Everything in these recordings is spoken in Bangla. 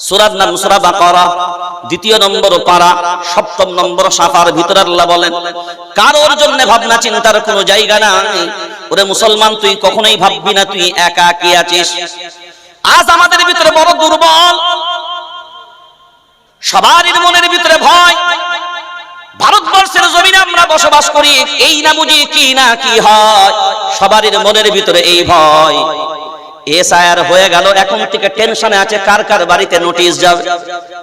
সুরার নাম সুরা বাকারা, দ্বিতীয় নম্বর পারা, সপ্তম নম্বর সাফার ভিতরে আল্লাহ বলেন, কারোর জন্য ভাবনা চিন্তার কোনো জায়গা নাই। ওরে মুসলমান, তুই কখনোই ভাববি না, তুই একা কি আছিস? আজ আমাদের ভিতরে বড় দুর্বল। সবারই মনের ভিতরে ভয়। ভারতবর্ষের জমিনে আমরা বসবাস করি, এই না বুঝি কি না কি হয়? সবারই মনের ভিতরে এই ভয়। এসআইআর হয়ে গেল, এখন থেকে টেনশনে আছে কার কার বাড়িতে নোটিশ যাবে।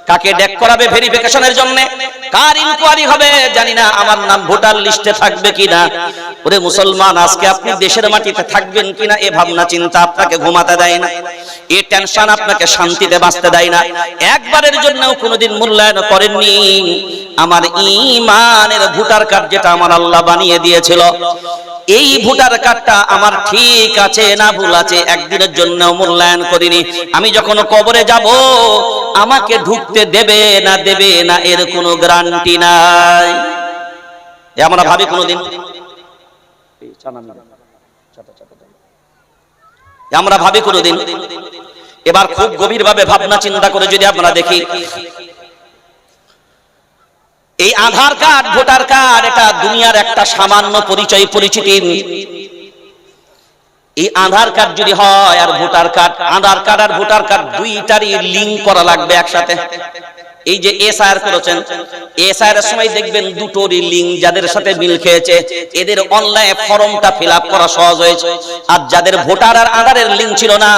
কাকে ডেক করাবে ভেরিফিকেশনের জন্য? কার ইনকোয়ারি হবে জানি না, আমার নাম ভোটার লিস্টে থাকবে কিনা ওরে মুসলমান, আজকে আপনি দেশের মাটিতে থাকবেন কিনা এ ভাবনা, চিন্তা আপনাকে ঘুমাতে দেয় না। এ টেনশন আপনাকে শান্তিতে বাঁচতে দেয় না। একবারের জন্যও কোনোদিন মূল্যায়ন করেননি। আমার ইমানের ভোটার কার্ড যেটা আমার আল্লাহ বানিয়ে দিয়েছিল এই ভোটার কার্ডটা আমার ঠিক আছে না ভুল আছে, একদিনের জন্য মূল্যায়ন করিনি। আমি যখন কবরে যাব, আমাকে ঢুকতে দেবে না দেবে না, এর কোনো গ্যারান্টি নাই। আমরা ভাবি কোনোদিন। আমরা ভাবি কোনোদিন। এবার খুব গভীরভাবে ভাবনা চিন্তা করে যদি আমরা দেখি এই আধার কার্ড, ভোটার কার্ড, এটা দুনিয়ার একটা সামান্য পরিচয়, পরিচিতি। এই আধার কার্ড যদি হয় আর ভোটার কার্ড, আধার কার্ড আর ভোটার কার্ড দুইটারই লিঙ্ক করা লাগবে একসাথে। এই যে এসআইআর করেছেন, এসআইআর এর সময় দেখবেন দুটোরই লিঙ্ক যাদের সাথে মিল খেয়েছে, এদের অনলাইনে ফর্মটা ফিল করা সহজ হয়েছে। আর যাদের ভোটার আর আধারের লিঙ্ক ছিল না,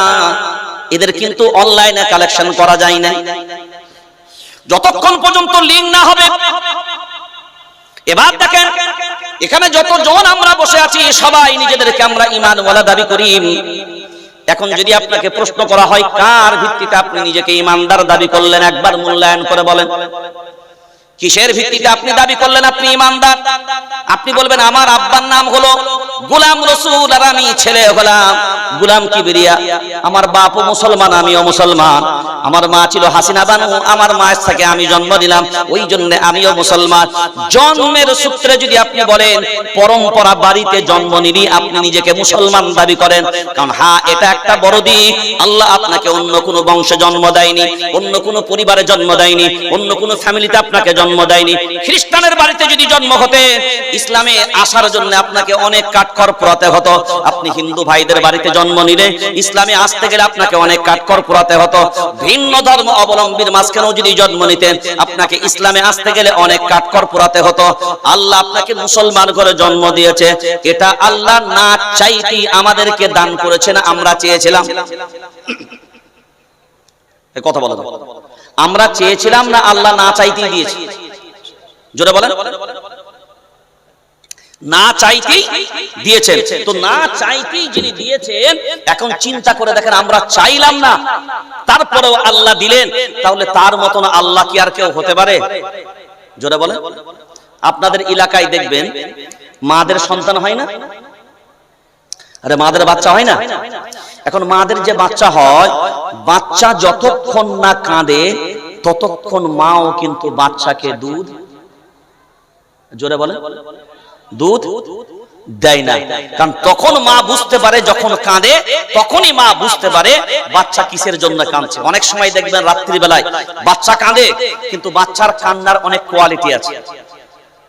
এদের কিন্তু অনলাইনে কালেকশন করা যায় না যতক্ষণ পর্যন্ত লিঙ্ক না হবে। এবার দেখেন, এখানে যতজন আমরা বসে আছি, সবাই নিজেদেরকে আমরা ইমান ওয়ালা দাবি করি। এখন যদি আপনাকে প্রশ্ন করা হয়, কার ভিত্তিতে আপনি নিজেকে ইমানদার দাবি করলেন, একবার মূল্যায়ন করে বলেন। কিসের ভিত্তিতে আপনি দাবি করলেন, আপনি ইমানদার আপনি বলবেন, আমার আব্বার নাম হলো গোলাম রসুল আর আমি ছেলে হলাম। গোলাম কিবরিয়া, আমার বাপও মুসলমান, আমিও মুসলমান। আমার মা ছিল হাসিনা বানু, আমার মায়ের থেকে আমি জন্ম দিলাম ওই জন্য আমিও মুসলমান। জন্মের সূত্রে যদি আপনি বলেন, পরম্পরা বাড়িতে জন্ম নিলি আপনি নিজেকে মুসলমান দাবি করেন। কারণ হ্যাঁ এটা একটা বড় দিক আল্লাহ আপনাকে অন্য কোনো বংশে জন্ম দেয়নি, অন্য কোনো পরিবারে জন্ম দেয়নি, অন্য কোনো ফ্যামিলিতে আপনাকে জন্ম দেয়নি। খ্রিস্টানের বাড়িতে যদি জন্ম হতে, ইসলামে আসার জন্য আপনাকে অনেক কাঠখড় হতো। আপনি হিন্দু ভাইদের বাড়িতে জন্ম নিলে ইসলামে আসতে গেলে আপনাকে অনেক হতো। ভিন্ন ধর্ম অবলম্বীর মাঝখানেও যদি জন্ম নিতেন, আপনাকে ইসলামে আসতে গেলে অনেক হতো। আল্লাহ আপনাকে মুসলমান করে জন্ম দিয়েছে। এটা আল্লাহ না চাইতেই আমাদেরকে দান করেছেন, আমরা চেয়েছিলাম। কথা বলো। আমরা চেয়েছিলাম না আল্লাহ না চাইতেই দিয়েছি। জোরে বলেন। না চাইতেই দিয়েছেন। তো না চাইতেই যিনি দিয়েছেন, এখন চিন্তা করে দেখেন আমরা চাইলাম না। তারপরেও আল্লাহ দিলেন, তাহলে তার মতন আল্লাহ কি আর কেউ হতে পারে? জোরে বলেন। আপনাদের এলাকায় দেখবেন, মাদের সন্তান হয় না? আরে মাদের বাচ্চা হয় না? এখন মাদের যে বাচ্চা হয়, বাচ্চা যতক্ষণ না কাঁদে, ততক্ষণ মাও কিন্তু বাচ্চাকে দুধ, জোরে বলে দুধ দেয় না। কারণ তখন মা বুঝতে পারে, যখন কাঁদে, তখনই মা বুঝতে পারে বাচ্চা কিসের জন্য কাঁদছে। অনেক সময় দেখবেন রাত্রিবেলায় বাচ্চা কাঁদে, কিন্তু বাচ্চার কান্নার অনেক কোয়ালিটি আছে।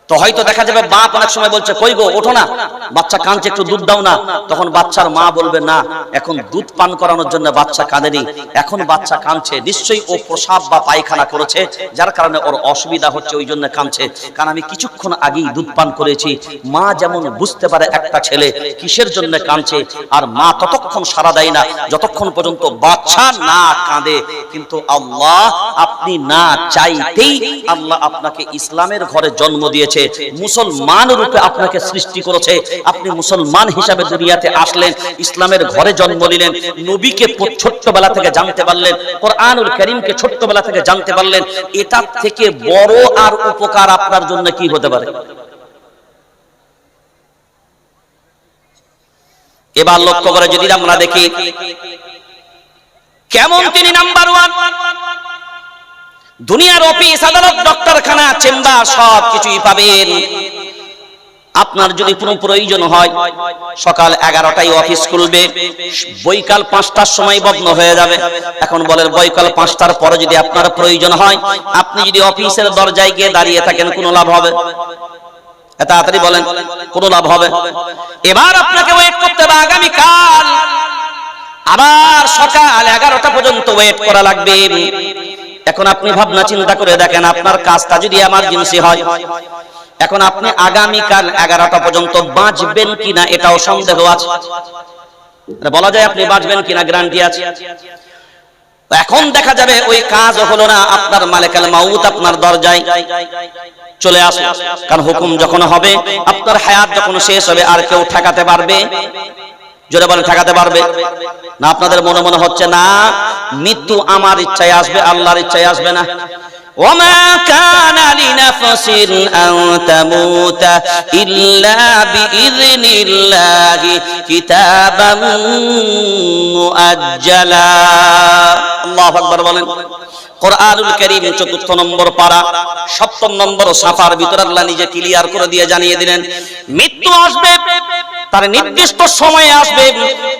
তো হয়তো দেখা যাবে বাপ অনেক সময় বলছে, কই গো, ওঠো না। বাচ্চা কাঁদছে একটু দুধ দাও না। তখন বাচ্চার মা বলবে, না, এখন দুধ পান করানোর জন্য বাচ্চা কাঁদেনি। এখন বাচ্চা কাঁদছে, নিশ্চয়ই ও প্রসাব বা পায়খানা করেছে, যার কারণে ওর অসুবিধা হচ্ছে, ওই জন্য কাঁদছে। কারণ আমি কিছুক্ষণ আগেই দুধ পান করেছি। মা যেমন বুঝতে পারে একটা ছেলে কিসের জন্য কাঁদছে, আর মা ততক্ষণ সারা দেয় না, যতক্ষণ পর্যন্ত বাচ্চা না কাঁদে। কিন্তু আল্লাহ আপনি না চাইতেই আল্লাহ আপনাকে ইসলামের ঘরে জন্ম দিয়েছে, মুসলমান রূপে আপনাকে সৃষ্টি করেছে আপনি মুসলমান হিসাবে দুনিয়াতে আসলেন, ইসলামের ঘরে জন্ম নিলেন, নবীকে ছোট্টবেলা থেকে জানতে পারলেন, কোরআনুল করিমকে ছোট্টবেলা থেকে জানতে পারলেন, এটা থেকে বড় আর উপকার আপনার জন্য কি হতে পারে? এবার লক্ষ্য করে যদি আমরা দেখি, কেমন তিনি নাম্বার ওয়ান। দুনিয়ার অফিস, আদালত ডক্টরখানা চেম্বার সব কিছুই পাবেন। আপনার যদি কোনো প্রয়োজন হয়, সকাল এগারোটায় অফিস খুলবে, বৈকাল পাঁচটার সময় বন্ধ হয়ে যাবে। এখন বলেন বৈকাল পাঁচটার পরে যদি আপনার প্রয়োজন হয়, আপনি যদি অফিসের দরজায় গিয়ে দাঁড়িয়ে থাকেন, কোনো লাভ হবে? তাড়াতাড়ি বলেন, কোনো লাভ হবে? এবার আপনাকে ওয়েট করতে হবে আগামীকাল। আবার সকাল এগারোটা পর্যন্ত ওয়েট করা লাগবে। এখন আপনি ভাবনা চিন্তা করে দেখেন, আপনার কাজটা যদি এমার্জেন্সি হয় এখন আপনি আগামীকাল এগারোটা পর্যন্ত বাঁচবেন কিনা এটাও সন্দেহ আছে। বলা যায় আপনি বাঁচবেন কিনা গ্যারান্টি আছে। এখন দেখা যাবে ওই কাজ হলো না আপনার মালিকাল মাউত আপনার দরজায় চলে আসে কারণ হুকুম যখন হবে, আপনার হায়াত যখন শেষ হবে, আর কেউ ঠেকাতে পারবে? জোরে বলে ঠেকাতে পারবে? না, আপনাদের মনে মনে হচ্ছে, না, মৃত্যু আমার ইচ্ছায় আসবে, আল্লাহর ইচ্ছায় আসবে না। وما كان لنفس أن تموت إلا بإذن الله كتابا مؤجلا الله أكبر বলেন কোরআনুল করিম চতুর্থ নম্বর পারা সপ্তম নম্বর সাফার ভিতর আল্লাহ নিজে ক্লিয়ার করে দিয়ে জানিয়ে দিলেন মৃত্যু আসবে তার নির্দিষ্ট সময়ে আসবে,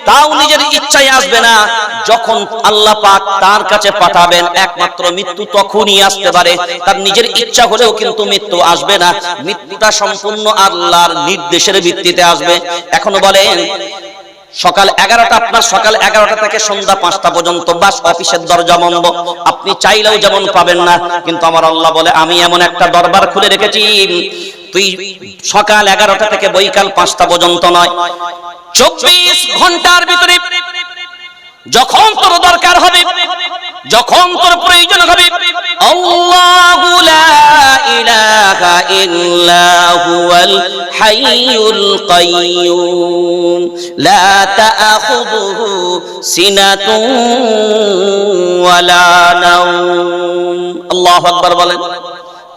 তাও নিজের ইচ্ছায় আসবে না। যখন আল্লাহ পাক তার কাছে পাঠাবেন, একমাত্র মৃত্যু তখনই আসতে পারে। তার নিজের ইচ্ছা হলেও কিন্তু মৃত্যু আসবে না। মৃত্যুটা সম্পূর্ণ আল্লাহর নির্দেশের ভিত্তিতে আসবে। এখনও বলেন সকাল এগারোটা, আপনার সকাল এগারোটা থেকে সন্ধ্যা পাঁচটা পর্যন্ত বাস, অফিসের দরজা বন্ধ। আপনি চাইলেও যেমন পাবেন না, কিন্তু আমার আল্লাহ বলে, আমি এমন একটা দরবার খুলে রেখেছি। তুই সকাল এগারোটা থেকে বৈকাল পাঁচটা পর্যন্ত নয়। চব্বিশ ঘণ্টার ভিতরে যখন তোর দরকার হবে, যখন তোর প্রয়োজন হবে হাইয়ুল কাইয়্যুম লা তাআখুযুহু সিনাতুন ওয়ালা নাওম। আল্লাহু আকবার বলেন।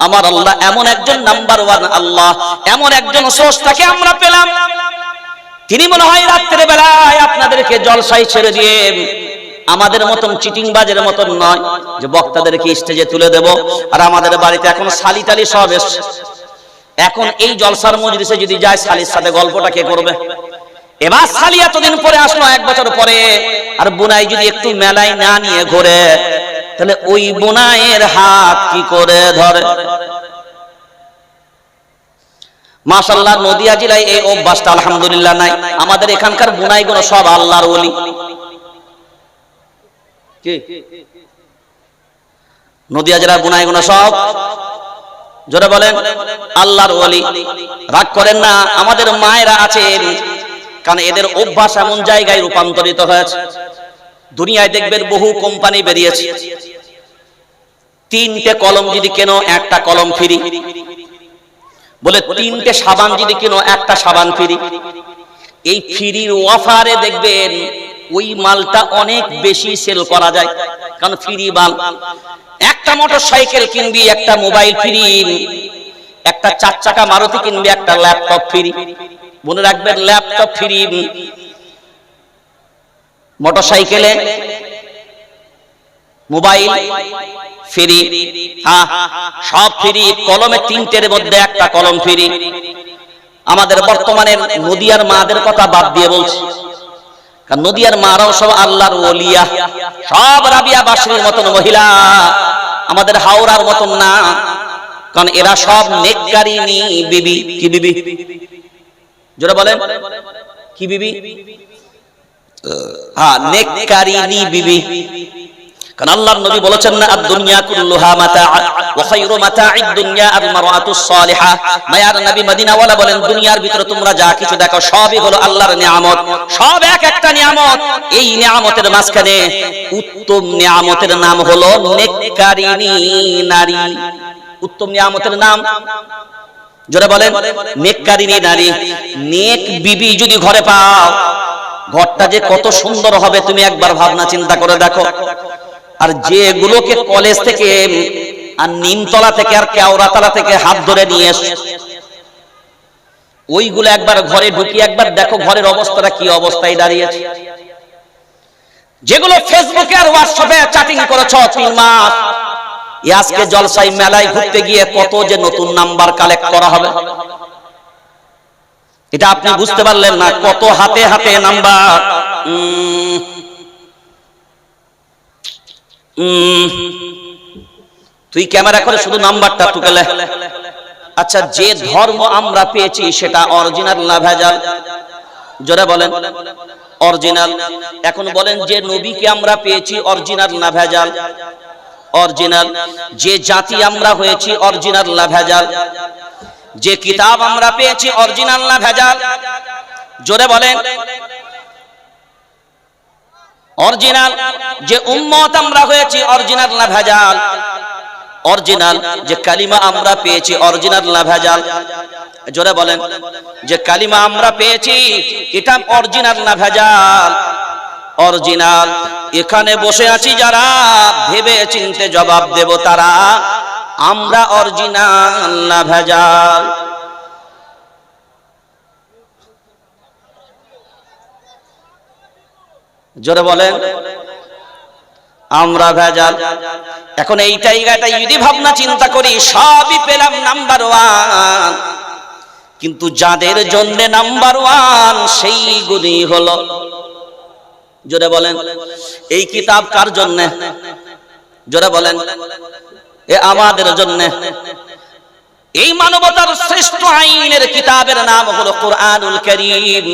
আমার আল্লাহ এমন একজন নাম্বার ওয়ান আল্লাহ, এমন একজন স্রষ্টাকে আমরা পেলাম। তিনি মনে হয় রাত্রে বেলায় আপনাদেরকে জলসাই ছেড়ে দিয়ে আমাদের মতন চিটিং বাজের মতন নয় যে বক্তাদেরকে স্টেজে তুলে দেব। আর আমাদের বাড়িতে এখন শালি টালি সব এখন এই জলসার মজলিসে যদি যায় শালির সাথে গল্পটা কে করবে? এবার শালি এতদিন পরে আসলো, এক বছর পরে। আর বুনাই যদি একটু মেলায় না নিয়ে ঘোরে, তাহলে ওই বুনাইয়ের হাত কি করে ধরে? মাশাল্লাহ নদিয়া জেলায় এই অভ্যাসটা আলহামদুলিল্লাহ নাই। আমাদের এখানকার বুনাইগুলো সব আল্লাহর ওলি। নদিয়া জেলার বুনাইগুলো সব জোরে বলেন, আল্লাহর ওলি। রাগ করেন না, আমাদের মায়েরা আছেন, কারণ এদের অভ্যাস এমন জায়গায় রূপান্তরিত হয়েছে। দুনিয়ায় দেখবেন বহু কোম্পানি বেরিয়েছে। তিনটে কলম যদি কেন, একটা কলম ফ্রি। বলে তিনটে সাবান যদি কেন, একটা সাবান ফ্রি। এই ফ্রির অফারে দেখবেন, ওই মালটা অনেক বেশি সেল করা যায়। কারণ ফ্রি মাল একটা মোটর সাইকেল কিনবি, একটা মোবাইল ফ্রি। একটা চার চাকা মারুতি কিনবি, একটা ল্যাপটপ ফ্রি। মনে রাখবেন ল্যাপটপ ফ্রি। মোটর সাইকেলে মোবাইল ফ্রি। হ্যাঁ সব ফ্রি। কলমে তিনটের মধ্যে একটা কলম ফ্রি। আমাদের বর্তমানে নদিয়ার মাদের কথা বাদ দিয়ে বলছি। কারণ নদিয়ার মারাও সব আল্লাহর ওলিয়া। সব রাবিয়া বাসনের মতন মহিলা। আমাদের হাওড়ার মতন না। কারণ এরা সব নেককারিনী বিবি। কি বিবি? যেটা বলেন। কি বিবি? হ্যাঁ নেককারিনী বিবি। কারণ আল্লাহর নবী বলেছেন না আদ দুনিয়া কুল্লুহা মাতা ওয়া খায়রু মাতা'আদ দুনিয়া আল মারআতুস সালিহা মায়ার নবী মদিনা ওয়ালা বলেন, দুনিয়ার ভিতরে তোমরা যা কিছু দেখো সবই হলো আল্লাহর নিয়ামত। সব এক একটা নিয়ামত। এই নিয়ামতের মাঝখানে উত্তম নিয়ামতের নাম হলো নেককারিনী নারী। উত্তম নিয়ামতের নাম? জোরে বলেন, নেককারিনী নারী। নেক বিবি যদি ঘরে পাও, ঘরটা যে কত সুন্দর হবে তুমি একবার ভাবনা চিন্তা করে দেখো। আর যেগুলোকে কলেজ থেকে আর নিমতলা থেকে আর কেওড়াতলা থেকে হাত ধরে নিয়ে এস। ওইগুলো একবার ঘরে ঢুকি একবার দেখো ঘরের অবস্থাটা কি অবস্থায় দাঁড়িয়েছে। যেগুলো ফেসবুকে আর হোয়াটসঅ্যাপে চ্যাটিং করেছ তিন মাস। আজকে জলসাই মেলায় ঘুরতে গিয়ে কত যে নতুন নাম্বার কালেক্ট করা হবে। এটা আপনি বুঝতে পারলেন না, কত হাতে হাতে নাম্বার। তুই ক্যামেরা করে শুধু নাম্বারটা টুকেলে। আচ্ছা যে ধর্ম আমরা পেয়েছি সেটা অরিজিনাল না ভেজাল? জোরে বলেন। অরিজিনাল। এখন বলেন যে নবীকে আমরা পেয়েছি অরিজিনাল না ভেজাল? অরিজিনাল। যে জাতি আমরা হয়েছি অরিজিনাল না ভেজাল? যে কিতাব আমরা পেয়েছি অরিজিনাল না ভেজাল? জোরে বলেন। অরিজিনাল যে উম্মত আমরা হয়েছি, অরিজিনাল না ভেজাল? অরিজিনাল যে কালিমা আমরা পেয়েছি, অরিজিনাল না ভেজাল? জোরে বলেন, যে কালিমা আমরা পেয়েছি এটা অরিজিনাল না ভেজাল? অরিজিনাল, এখানে বসে আছি যারা, ভেবে চিনতে জবাব দেব তারা, আমরা অরিজিনাল না ভেজাল। জোরে বলেন। আমরা ভেজাল। এখন এই জায়গাটা যদি ভাবনা চিন্তা করি, সবই পেলাম নাম্বার ওয়ান কিন্তু যাদের জন্য নাম্বার ওয়ান সেইগুলি হলো। জোরে বলেন। এই কিতাব কার জন্য? জোরে বলেন। এ আমাদের জন্য। এই মানবতার শ্রেষ্ঠ আইনের কিতাবের নাম হলো কোরআনুল করিম।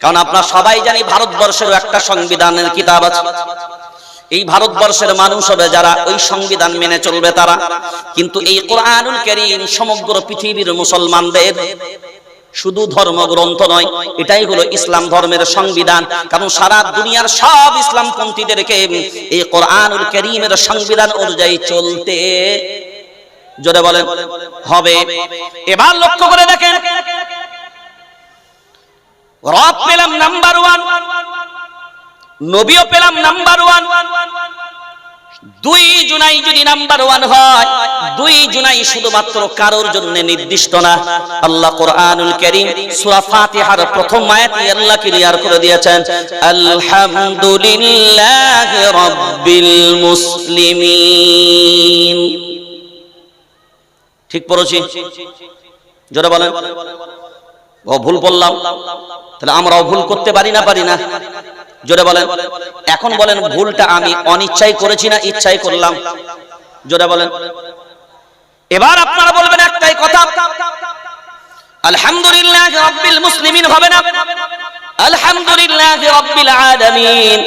কারণ আপনারা সবাই জানি ভারতবর্ষেরও একটা সংবিধানের কিতাব আছে। এই ভারতবর্ষের মানুষ হবে যারা ওই সংবিধান মেনে চলবে তারা। কিন্তু এই কোরআনুল করিম সমগ্র পৃথিবীর মুসলমানদের শুধু ধর্মগ্রন্থ নয়, এটাই হলো ইসলাম ধর্মের সংবিধান। কারণ সারা দুনিয়ার সব ইসলাম পন্থীদেরকে এই কোরআনুল করিমের সংবিধান অনুযায়ী চলতে, জোরে বলেন, হবে। এবার লক্ষ্য করে দেখেন রব পেলাম নাম্বার ওয়ান, নবীও পেলাম নাম্বার ওয়ান। দুই জুনাই যদি নাম্বার ওয়ান হয়, দুই জুনাই শুধুমাত্র কারোর জন্য নির্দিষ্ট না। আল্লাহ কোরআনুল করিম সূরা ফাতিহার প্রথম আয়াতে আল্লাহ ক্লিয়ার করে দিয়েছেন, আলহামদুলিল্লাহি রাব্বিল মুসলিমিন। ঠিক পড়েছি? জোরে বলেন। ও ভুল বললাম। তাহলে আমরাও ভুল করতে পারি না পারি না? জোরে বলেন। এখন বলেন, ভুলটা আমি অনিচ্ছাই করেছি না ইচ্ছাই করলাম? জোরে বলেন। এবার আপনারা বলবেন একটাই কথা। আলহামদুলিল্লাহ রাব্বিল মুসলিমিন হবে না? আলহামদুলিল্লাহ রাব্বিল আলামিন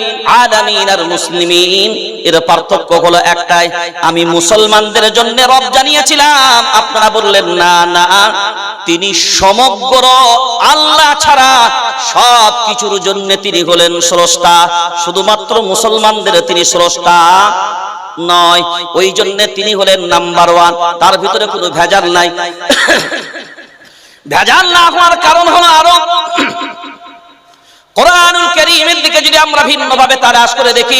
আলামিন আর মুসলিমিন। এর পার্থক্য হলো একটাই, আমি মুসলমানদের জন্য রব জানিয়েছিলাম। আপনারা বললেন, না না। তিনি সমগ্র আল্লাহ ছাড়া সব কিছুর জন্য তিনি হলেন স্রষ্টা। শুধুমাত্র মুসলমানদের তিনি স্রষ্টা নয়, ওই জন্য তিনি হলেন নাম্বার ওয়ান। তার ভিতরে কোনো ভেজাল নাই। ভেজাল না হওয়ার কারণ হলো আরও। কোরআনুল কারীমের দিকে যদি আমরা ভিন্নভাবে তালাশ করে দেখি